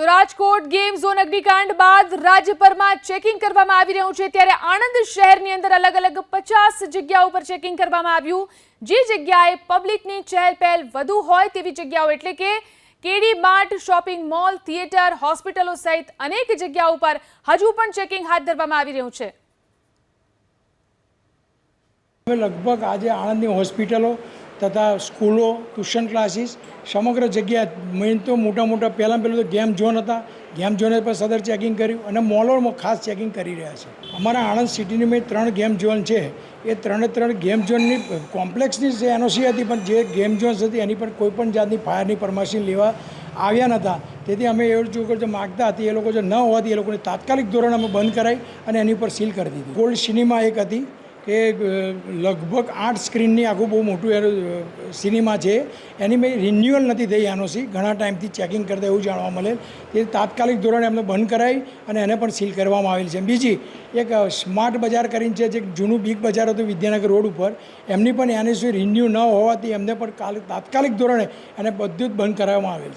તો Rajkot game zone અગ્નિકાંડ બાદ રાજ્યભરમાં ચેકિંગ કરવામાં આવી રહ્યું છે. ત્યારે આણંદ શહેરની અંદર અલગ અલગ પચાસ જગ્યાઓ પર ચેકિંગ કરવામાં આવ્યું. જે જગ્યાએ પબ્લિકની ચહેલપહેલ વધુ હોય તેવી જગ્યાઓ એટલે કે KD mart shopping mall theatre હોસ્પિટલો સહિત અનેક જગ્યાઓ પર હજુ પણ ચેકિંગ હાથ ધરવામાં આવી રહ્યું છે. લગભગ આજે આણંદની હોસ્પિટલો તથા સ્કૂલો, ટ્યુશન ક્લાસીસ, સમગ્ર જગ્યા મેઇન તો મોટા મોટા પહેલાં પહેલું તો ગેમ ઝોન હતા. ગેમ ઝોન પર સદર ચેકિંગ કર્યું અને મોલોમાં ખાસ ચેકિંગ કરી રહ્યા છે. અમારા આણંદ સિટીની મેં ત્રણ ગેમ ઝોન છે. એ ત્રણે ત્રણ ગેમ ઝોનની કોમ્પ્લેક્સની જે એનઓસી હતી, પણ જે ગેમ ઝોન્સ હતી, એની પર કોઈ પણ જાતની ફાયરની પરમિશન લેવા આવ્યા નહોતા. તેથી અમે એ લોકો જે માગતા હતી, એ લોકો જે ન હોવાથી એ લોકોને તાત્કાલિક ધોરણે અમે બંધ કરાવી અને એની ઉપર સીલ કરી દીધી. ગોલ્ડ સિનેમા એક હતી. કે લગભગ આઠ સ્ક્રીનની આખું બહુ મોટું એનું સિનેમા છે. એની મેં રિન્યુઅલ નથી થઈ એનઓસી ઘણા ટાઈમથી ચેકિંગ કરતા એવું જાણવા મળે એ તાત્કાલિક ધોરણે એમને બંધ કરાવી અને એને પણ સીલ કરવામાં આવેલ છે. બીજી એક સ્માર્ટ બજાર કરીને છે, જે જૂનું બિગ બજાર હતું વિદ્યાનગર રોડ ઉપર, એમની પણ એનઓસી રિન્યુ ન હોવાથી એમને પણ કાલ તાત્કાલિક ધોરણે એને બધું જ બંધ કરાવવામાં આવેલ